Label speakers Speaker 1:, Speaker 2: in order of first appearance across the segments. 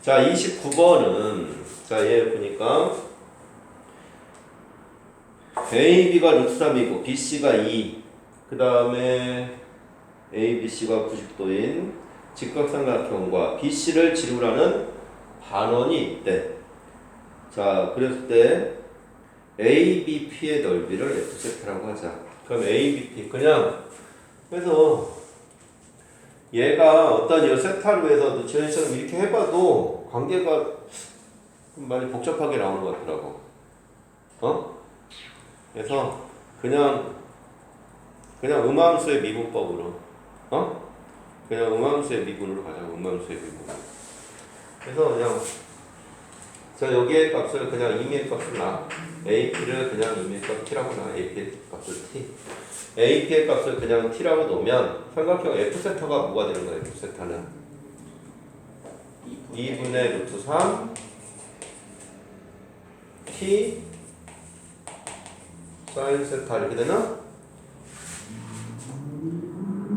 Speaker 1: 자, 29번은 자, 얘 보니까 AB가 루트 3이고 BC가 2. 그 다음에 ABC가 90도인 직각삼각형과 BC를 지루라는 반원이 있대. 자, 그랬을 때 ABP의 넓이를 F세트라고 하자. 그럼 ABP 그냥 그래서 얘가 어떤 이 세타로 해서 지현이처럼 이렇게 해봐도 관계가 좀 많이 복잡하게 나오는 것 같더라고. 어? 그래서 그냥 그냥 음함수의 미분법으로 어? 그냥 음함수의 미분으로 가자. 음함수의 미분. 그래서 그냥 자 여기의 값을 그냥 임의의 값을 놔. AP를 그냥 임의의 값 T라고 놔. AP의 값을 T. AP의 값을 그냥 T라고 놓으면 삼각형 F세타가 뭐가 되는 거야? F세타는 2분의 루트 3 T 사인 세타 이렇게 되나?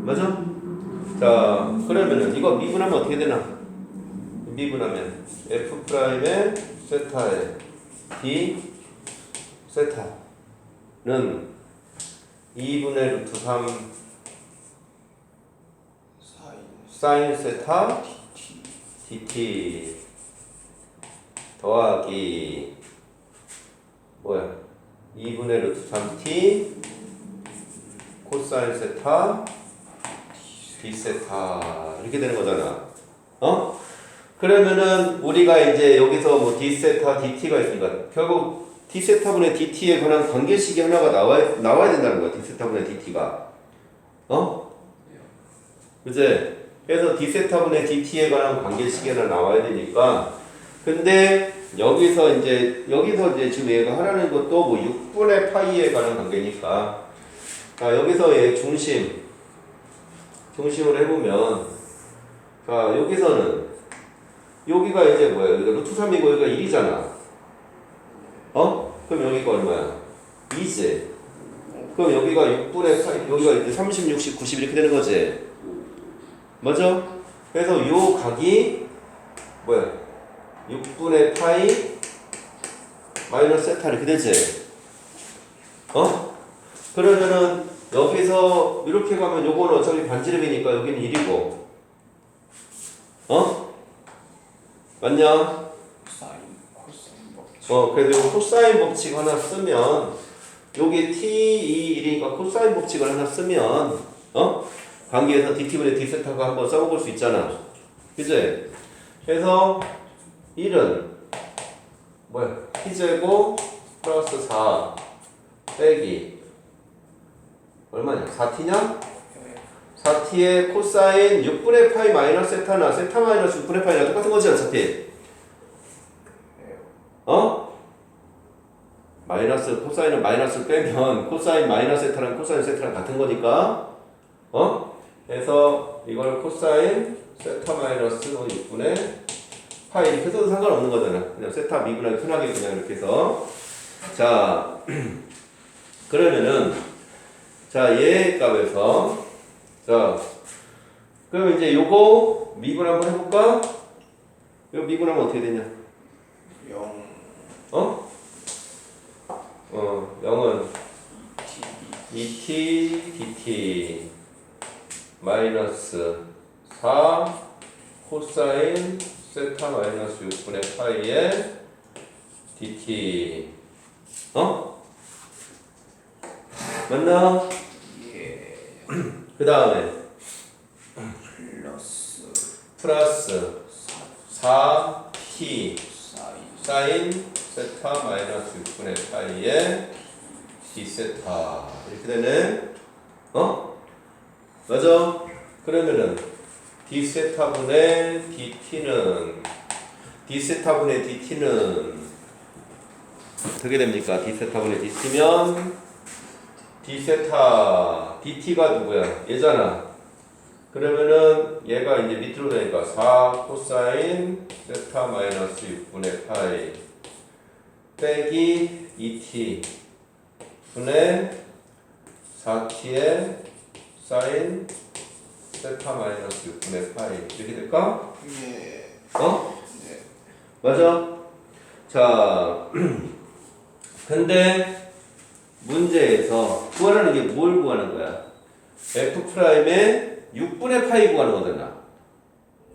Speaker 1: 맞아? 자 그러면은 이거 미분하면 어떻게 되나? 미분하면 F 프라임의 세타의 D 세타는 2분의 루트 3 사인 세타 dt 더하기. 뭐야? 2분의 루트 3t 코사인 세타 d 세타 이렇게 되는 거잖아. 어? 그러면은 우리가 이제 여기서 뭐 d 세타 dt가 있으니까 결국 d 세타분의 dt에 관한 관계식이 하나가 나와 나와야 된다는 거야 d 세타분의 dt가 어? 그제 그래서 d 세타분의 dt에 관한 관계식이 하나 나와야 되니까 근데 여기서 이제 여기서 이제 지금 얘가 하라는 것도 뭐 6분의 파이에 관한 관계니까 자 여기서 얘 중심 중심으로 해보면 자 여기서는 여기가 이제 뭐야 여기가 루트 3이고 여기가 1이잖아 어? 그럼 여기가 얼마야? 2지 그럼 여기가 6분의 파이 여기가 이제 30, 60, 90 이렇게 되는 거지 맞아? 그래서 요 각이 뭐야? 6분의 파이 마이너스 세타 이렇게 되지? 어? 그러면은 여기서 이렇게 가면 요거는 어차피 반지름이니까 여기는 1이고 어? 맞냐? 어 그래서 요 코사인 법칙 하나 쓰면 여기 t 2 1이니까 코사인 법칙을 하나 쓰면 어? 관계에서 dt분의 d세타가 한번 써볼 수 있잖아 그지? 그래서 1은 뭐야? t제곱 플러스 4 빼기 얼마냐? 4t냐? 4t의 코사인 6분의 파이 마이너스 세타나 세타 마이너스 6분의 파이나 똑같은 거지 어차피 어? 마이너스 코사인은 마이너스 빼면 코사인 마이너스 세타랑 코사인 세타랑 같은 거니까 어? 그래서 이걸 코사인 세타 마이너스 6분의 파이 이렇게 써도 상관없는 거잖아 그냥 세타 미분하기 편하게 그냥 이렇게 해서 자 그러면은 자얘 값에서 자 그럼 이제 요거 미분 한번 해볼까? 이거 미분하면 어떻게 되냐?
Speaker 2: 0
Speaker 1: 어? 어, 0은
Speaker 2: t
Speaker 1: 2t dt 마이너스 4 코사인 세타 마이너스 6분의 파이에 dt 어? 맞나?
Speaker 2: 예
Speaker 1: 그 다음에
Speaker 2: 플러스
Speaker 1: 플러스 4t
Speaker 2: 사인
Speaker 1: 사인 세타 마이너스 6분의 파이에 d 세타 이렇게 되네 어? 맞아 그러면은 d 세타분의 dt는 d 세타분의 dt는 어떻게 됩니까? d 세타분의 dt면 d 세타 dt가 누구야? 얘잖아 그러면은 얘가 이제 밑으로 되니까 4 코사인 세타 마이너스 6분의 파이 빼기 2t 분의 4t의 사인 세타 마이너스 6분의 파이 이렇게 될까?
Speaker 2: 예
Speaker 1: 어?
Speaker 2: 네.
Speaker 1: 맞아? 자, 근데 문제에서 구하라는 게 뭘 구하는 거야? f 프라임의 6분의 파이 구하는 거잖아.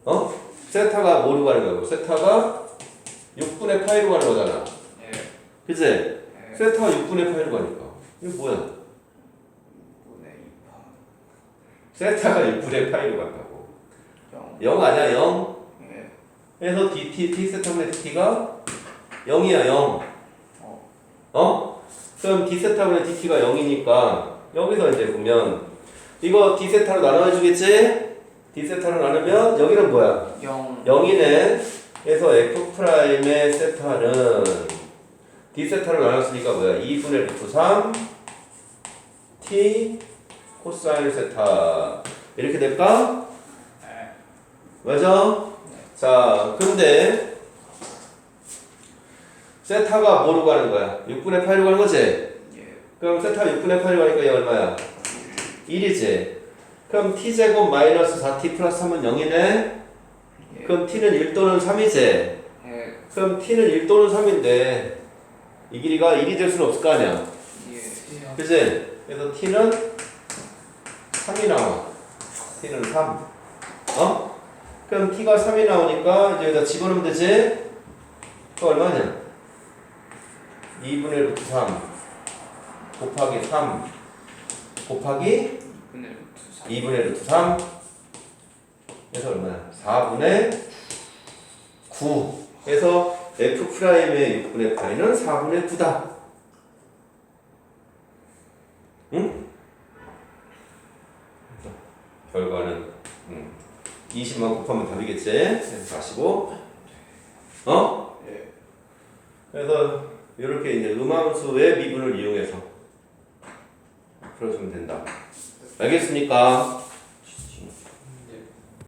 Speaker 1: 어? 세타가 뭐로 가는 거고? 세타가 6분의 파이로 가는 거잖아.
Speaker 2: 예.
Speaker 1: 그치?
Speaker 2: 예.
Speaker 1: 세타가 6분의 파이로 가니까. 이거 뭐야?
Speaker 2: 6분의 2파.
Speaker 1: 세타가 6분의 파이로 간다고.
Speaker 2: 0.
Speaker 1: 0 아니야, 0?
Speaker 2: 예.
Speaker 1: 그래서 dt, t 세타 분의 dt가 0이야, 0.
Speaker 2: 어.
Speaker 1: 어? 그럼 d 세타 분의 dt가 0이니까 여기서 이제 보면 이거 d 세타로 나눠주겠지? d 세타로 나누면 여기는 뭐야?
Speaker 2: 0.
Speaker 1: 0이네. 그래서 f 프라임의 세타는 d 세타로 나눴으니까 뭐야? 2분의 루트 3 t 코사인 세타 이렇게 될까?
Speaker 2: 예.
Speaker 1: 맞아? 자, 근데 세타가 뭐로 가는 거야? 6분의 8로 가는 거지?
Speaker 2: 예.
Speaker 1: 그럼 세타 6분의 8이 가니까 얘 얼마야? 1이지. 그럼 t제곱 마이너스 4t 플러스 3은 0이네?
Speaker 2: 예.
Speaker 1: 그럼 t는 1 또는 3이지?
Speaker 2: 예.
Speaker 1: 그럼 t는 1 또는 3인데 이 길이가 1이 될 수는 없을 거 아니야?
Speaker 2: 예.
Speaker 1: 그지? 그래서 t는 3이 나와. t는 3. 어? 그럼 t가 3이 나오니까 이제 여기다 집어넣으면 되지? 그 얼마냐? 2분의 루트 3 곱하기 3 곱하기
Speaker 2: 2분의 루트 3.
Speaker 1: 2분의 루트 3 그래서 얼마야? 4분의 9 그래서 f 프라임의 6분의 8은 4분의 9다 응? 결과는 음, 20만 곱하면 답이겠지? 그래서 45 어?
Speaker 2: 예.
Speaker 1: 그래서 이렇게 이제 음함수의 미분을 이용해서 풀어주면 된다 알겠습니까?